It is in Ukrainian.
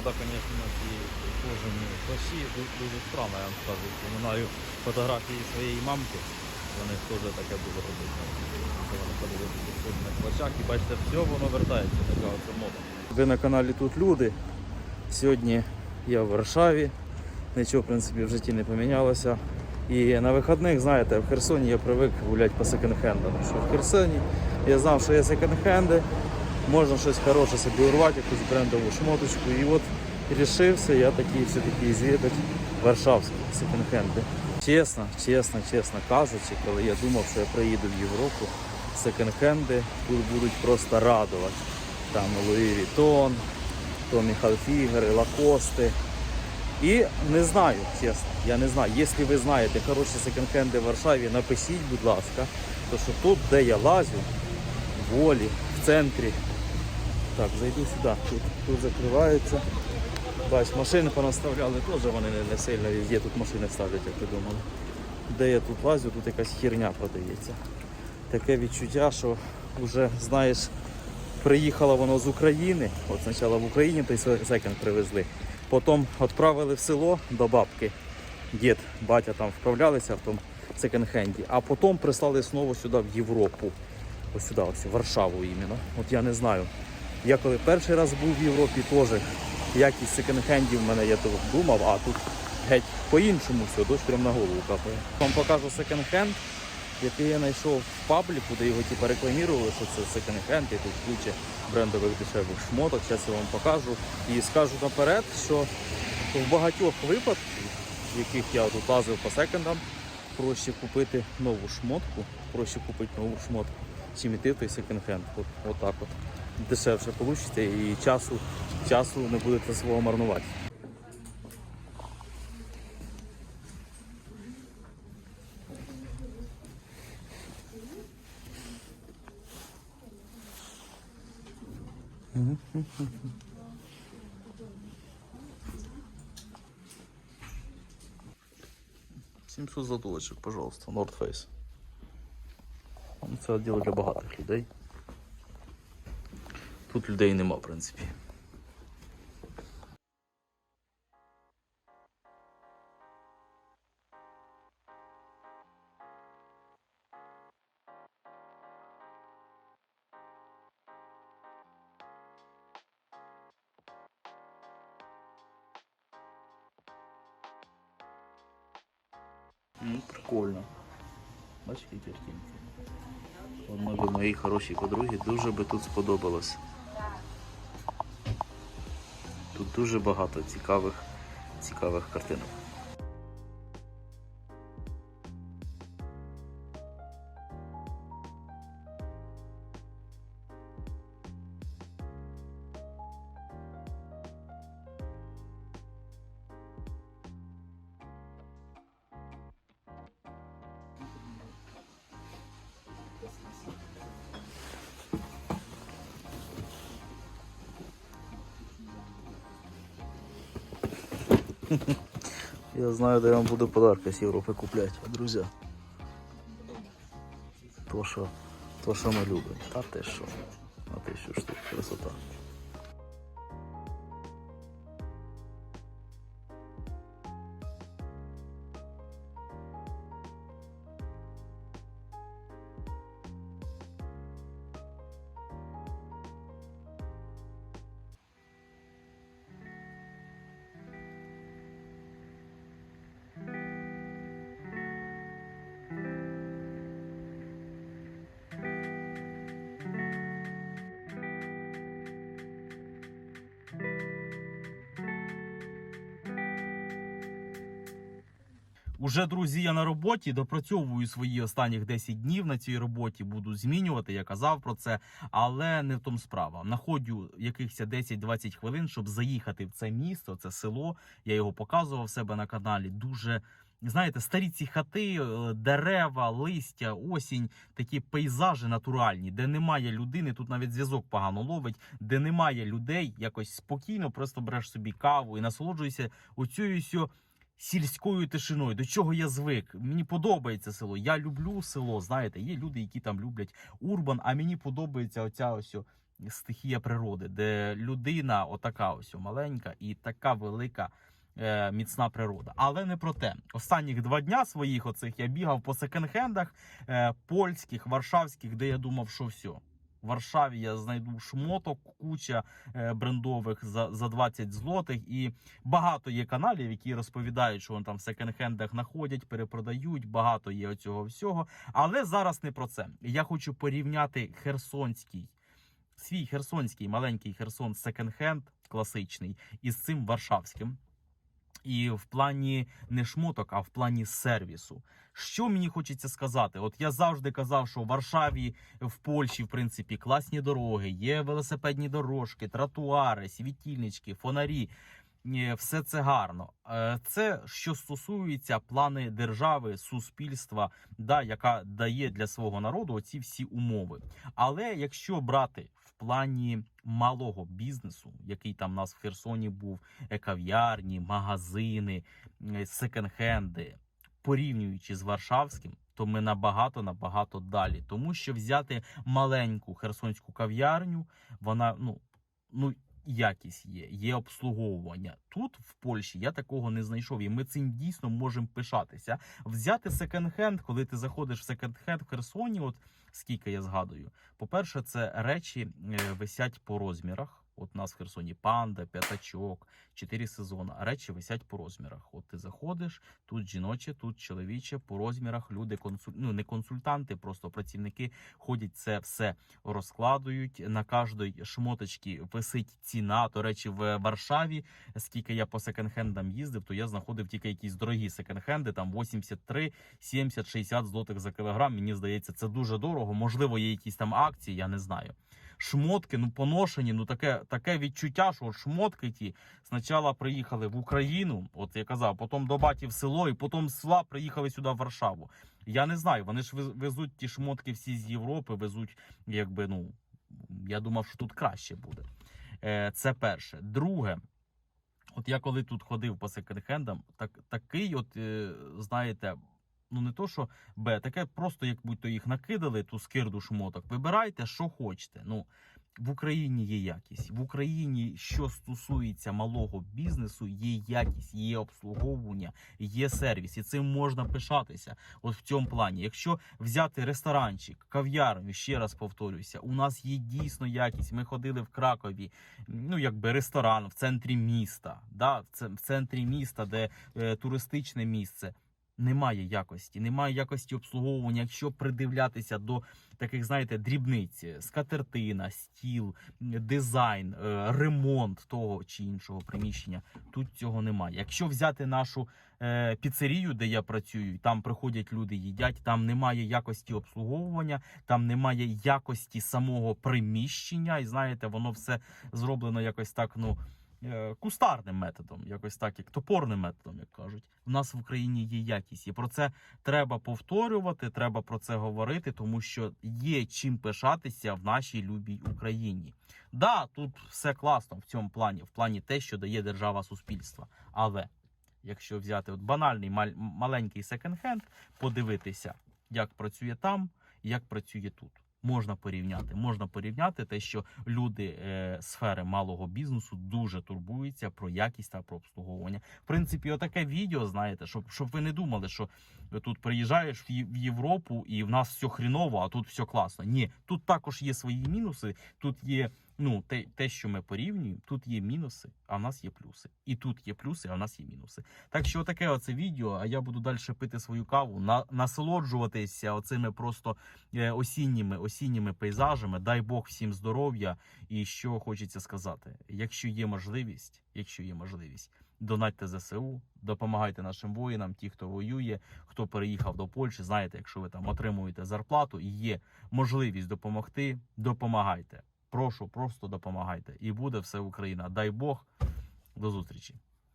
мода, звісно, на ці кожані плащі дуже странна, я вам скажу. Пам'ятаю фотографії своєї мамки. Вони теж таке було робити. Вони ходили таких плащах і бачите, все воно вертається, така оце мода. Ви на каналі Тут Люди. Сьогодні я в Варшаві. Нічого, в принципі, в житті не помінялося. І на вихідних, знаєте, в Херсоні я привик гуляти по секонд-хендам. Що в Херсоні я знав, що є секонд-хенди, можна щось хороше собі урвати, якусь брендову шмоточку. І от рішився я такий все-таки звідати варшавські секонд-хенди. Чесно, чесно, чесно кажучи, коли я думав, що я приїду в Європу, секонд-хенди тут будуть просто радувати. Там Луї Вітон, Томі Халфігери, Лакости. І не знаю, чесно, я не знаю. Якщо ви знаєте хороші секонд-хенди в Варшаві, напишіть, будь ласка, то що тут, де я лазю, волі, в центрі. Так, зайду сюди. Тут, тут закривається. Бач, машини понаставляли, теж вони не, сильно везде тут машини ставлять, як ви думали. Де я тут лазю, тут якась херня продається. Таке відчуття, що вже, знаєш, приїхало воно з України. От спочатку в Україні той секонд привезли. Потім відправили в село до бабки. Дід, батя там вправлялися в тому секонд-хенді, а потім прислали знову сюди в Європу. Ось сюди, ось в Варшаву іменно. От я не знаю. Я коли перший раз був в Європі, теж якість секонд-хендів в мене я то думав, а тут геть по-іншому все, дощ прямо на голову капає. Вам покажу секонд-хенд, який я знайшов в пабліку, де його типу, рекламували, що це секонд-хенд, і тут куча брендових дешевих шмоток. Зараз я вам покажу. І скажу наперед, що в багатьох випадках, в яких я тут лазив по секондам, проще купити нову шмотку, проще купити нову шмотку, чим іти той секонд-хенд. От, от так от. Дешевше вийде і часу, часу не будете свого марнувати. Сімсот затулочок, пожалуйста, North Face. Це відділ для багатих людей. Тут людей нема, в принципі. Ну, прикольно. Бачиш, які картинки. Би моїй хорошій подругі дуже би тут сподобалось. Дуже багато цікавих, цікавих картинок. Я знаю, де я вам буду подарки з Європи купляти, друзі. То, що, то, що ми любимо. А те що? А те що штук, красота. Уже друзі, я на роботі допрацьовую свої останніх 10 днів на цій роботі. Буду змінювати. Я казав про це, але не в тому справа. Находжу якихось 10-20 хвилин, щоб заїхати в це місто, це село. Я його показував себе на каналі. Дуже знаєте, старі ці хати, е, дерева, листя, осінь, такі пейзажі натуральні, де немає людини. Тут навіть зв'язок погано ловить, де немає людей, якось спокійно, просто береш собі каву і насолоджуєшся сьо сільською тишиною, до чого я звик. Мені подобається село. Я люблю село. Знаєте, є люди, які там люблять урбан, а мені подобається оця ось стихія природи, де людина, отака ось маленька і така велика. е, Міцна природа, але не про те. Останніх два дня своїх оцих я бігав по секонд-хендах е, польських, варшавських, де я думав, що все. В Варшаві я знайду шмоток, куча е, брендових за, за 20 злотих. І багато є каналів, які розповідають, що вони там в секонд-хендах знаходять, перепродають. Багато є оцього всього. Але зараз не про це. Я хочу порівняти херсонський, свій херсонський маленький херсон секонд-хенд класичний із цим варшавським. І в плані не шмоток, а в плані сервісу. Що мені хочеться сказати? От я завжди казав, що в Варшаві, в Польщі, в принципі, класні дороги, є велосипедні дорожки, тротуари, світільнички, фонарі. Е, Все це гарно. Е, Це що стосується плани держави, суспільства, да, яка дає для свого народу оці всі умови. Але якщо брати в плані малого бізнесу, який там у нас в Херсоні був, е, кав'ярні, магазини, секонд-хенди, порівнюючи з Варшавським, то ми набагато набагато далі. Тому що взяти маленьку херсонську кав'ярню, вона ну, ну якість є, є обслуговування. Тут в Польщі я такого не знайшов, і ми цим дійсно можемо пишатися. Взяти секонд-хенд, коли ти заходиш в секонд-хенд в Херсоні, от скільки я згадую. По-перше, це речі е, висять по розмірах. От у нас в Херсоні панда, п'ятачок, чотири сезони. А речі висять по розмірах. От ти заходиш, тут жіноче, тут чоловіче, по розмірах. Люди консуль... ну, не консультанти, просто працівники ходять це все розкладують. На кожній шмоточці висить ціна. До речі, в Варшаві, скільки я по секонд-хендам їздив, то я знаходив тільки якісь дорогі секонд-хенди, там 83, 70, 60 злотих за кілограм. Мені здається, це дуже дорого. Можливо, є якісь там акції, я не знаю. Шмотки, ну поношені, ну таке таке відчуття, що от шмотки ті спочатку приїхали в Україну, от я казав, потім до баті в село, і потім з села приїхали сюди в Варшаву. Я не знаю, вони ж везуть ті шмотки всі з Європи, везуть, якби ну я думав, що тут краще буде. Е, Це перше. Друге, от я коли тут ходив по секонд-хендам, так, такий, от, е, знаєте, ну не то, що Б, таке просто, як будь-то їх накидали, ту скирду шмоток. Вибирайте, що хочете. Ну, в Україні є якість. В Україні, що стосується малого бізнесу, є якість, є обслуговування, є сервіс, і цим можна пишатися. От в цьому плані. Якщо взяти ресторанчик, кав'ярню, ще раз повторюся, у нас є дійсно якість. Ми ходили в Кракові, ну якби ресторан в центрі міста, да, в центрі міста, де е, туристичне місце. Немає якості, немає якості обслуговування. Якщо придивлятися до таких, знаєте, дрібниць, скатертина, стіл, дизайн, е, ремонт того чи іншого приміщення, тут цього немає. Якщо взяти нашу е, піцерію, де я працюю, там приходять люди, їдять, там немає якості обслуговування, там немає якості самого приміщення, і знаєте, воно все зроблено якось так, ну. Е, Кустарним методом, якось так, як топорним методом, як кажуть, у нас в Україні є якість, і про це треба повторювати, треба про це говорити, тому що є чим пишатися в нашій любій Україні. Да, тут все класно в цьому плані, в плані те, що дає держава суспільства. Але якщо взяти от банальний маль- маленький секонд-хенд, подивитися, як працює там, як працює тут. Можна порівняти. Можна порівняти те, що люди е, сфери малого бізнесу дуже турбуються про якість та про обслуговування. В принципі, отаке відео, знаєте, щоб, щоб ви не думали, що тут приїжджаєш в Європу і в нас все хріново, а тут все класно. Ні, тут також є свої мінуси. Тут є ну те, те, що ми порівнюємо. Тут є мінуси, а в нас є плюси. І тут є плюси, а в нас є мінуси. Так що таке оце відео. А я буду далі пити свою каву, на, насолоджуватися оцими просто е, осінніми осінніми пейзажами. Дай Бог всім здоров'я. І що хочеться сказати, якщо є можливість, якщо є можливість. Донатьте ЗСУ, допомагайте нашим воїнам, ті, хто воює, хто переїхав до Польщі. Знаєте, якщо ви там отримуєте зарплату і є можливість допомогти, допомагайте. Прошу, просто допомагайте. І буде все Україна. Дай Бог. До зустрічі.